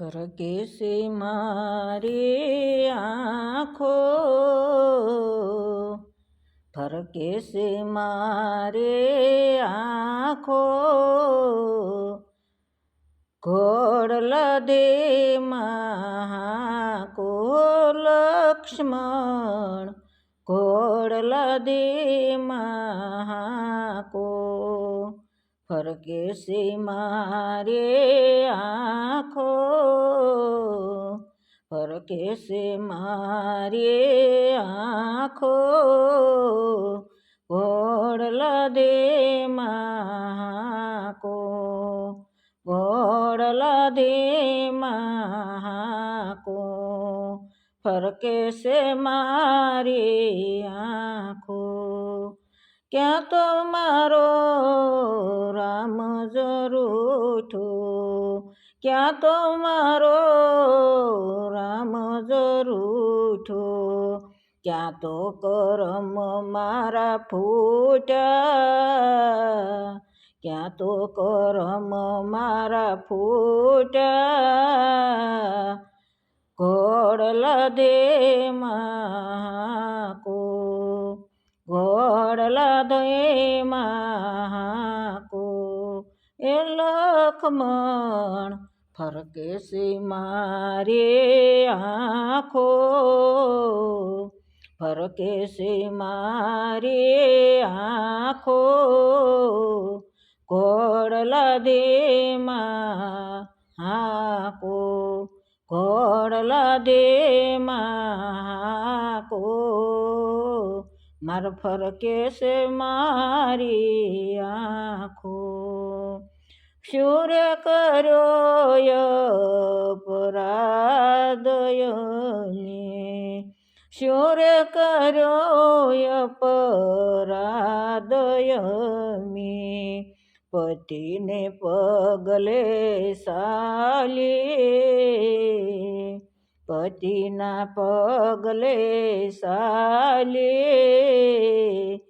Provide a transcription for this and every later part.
ફરકે છે મારી આંખો? ફરકે છે મારે આંખો? ઘોડલ દે મહાકો લક્ષ્મણ ઘોડલ દે મહાકો. ફરકે છે મારે આંખો ફરકે છે મારે આંખો ઘોડલા દે મહાકો ઘોડલા દે મહાકો ફરકે છે મારી આંખો ક્યાં તો મારો રામ જરૂઠો ક્યાં તો મારો રામ જરૂઠો ક્યાં તો કરમ મારા ફૂટા ક્યાં તો કરમ મારા ફૂટ્યા. ઘોડલા દે માકો એ લખમણ ફરકે છે મારે આંખો. ફરકે છે મારે આંખો. ઘોડલા દેમાં હાકો ઘોડલા દેમાં કો માર ફરકે છે મારી આંખો. સૂર્ય કરો પરાદયને. શુર કરો પરાદયમી પતિને પગલે સાલી. પતિના પગલે સાલી.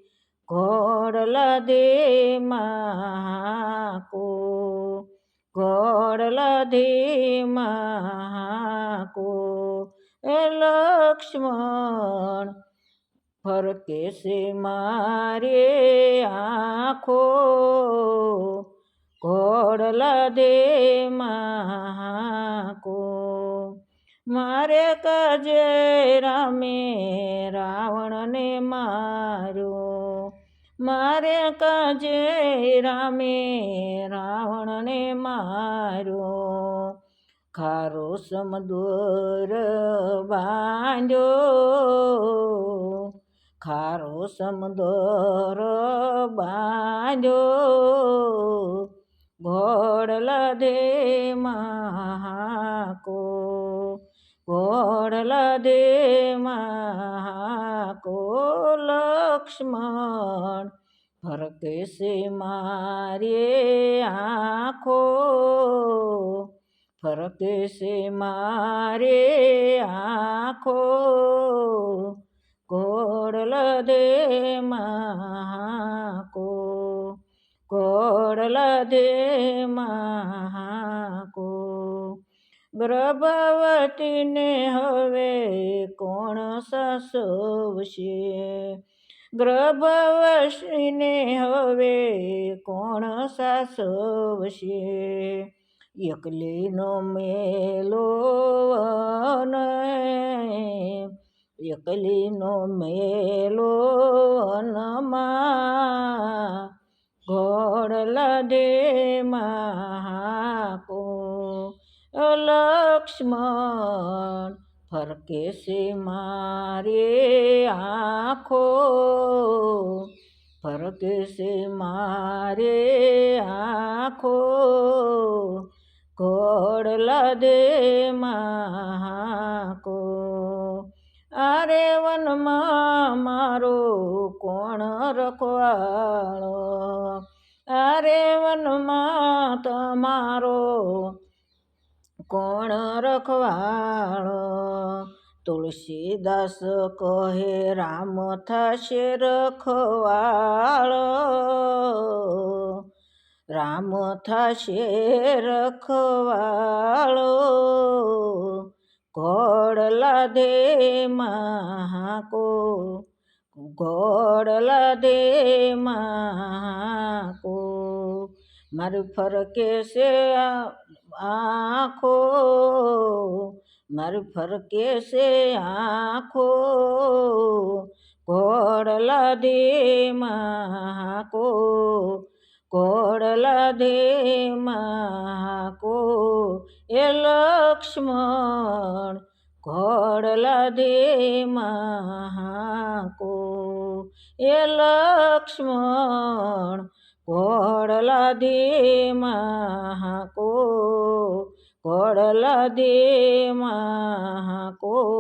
ઘોડલા દે માકો ઘોડલા દે માકો લક્ષ્મણ ફરકે સે મારે આંખો ઘોડલા દે માકો મારે કજે રામે રાવણને માર્યો મારે કાજે રામે રાવણને માર્યો. ખારો સમદોર બાંધ્યો. ખારો સમદોર બાંધ્યો. ઘોડલા દે મહાકો ઘોડલા દે મહાકો, લક્ષ્મણ ફરકે છે મારે આંખો ફરકે છે મારે આંખો ઘોડલા દે મહાકો ઘોડલા દે મહાકો. ગર્ભવતીને હવે કોણ સસોવશે? ગર્ભવશીને હવે કોણ સાસવશે? એકલીનો મેલો એકલીનો મેલો અનમાં ઘોડલા દે મહાકો લક્ષ્મણ ફરકે છે મારે આંખો ફરકે છે મારે આંખો ઘોડલા દે મહાકો આરે વનમાં મારો કોણ રખવાળો? આરે વનમાં તમારો કોણ રખવાળો? તુલસીદાસ કહે, રામ થશે રખવાળો. રામ થશે રખવાળો. ઘોડલા દે મહાકો ઘોડલા દે મહાકો મારું ફરકે છે આ- આંખો મારું ફરકે છે આંખો ઘોડલા દે મહાકો ઘોડલા દે મહાકો એ લક્ષ્મણ ઘોડલા દે મહાકો. એ લક્ષ્મણ ઘોડલા દે મહાકો. ઘોડલા દે મહાકો.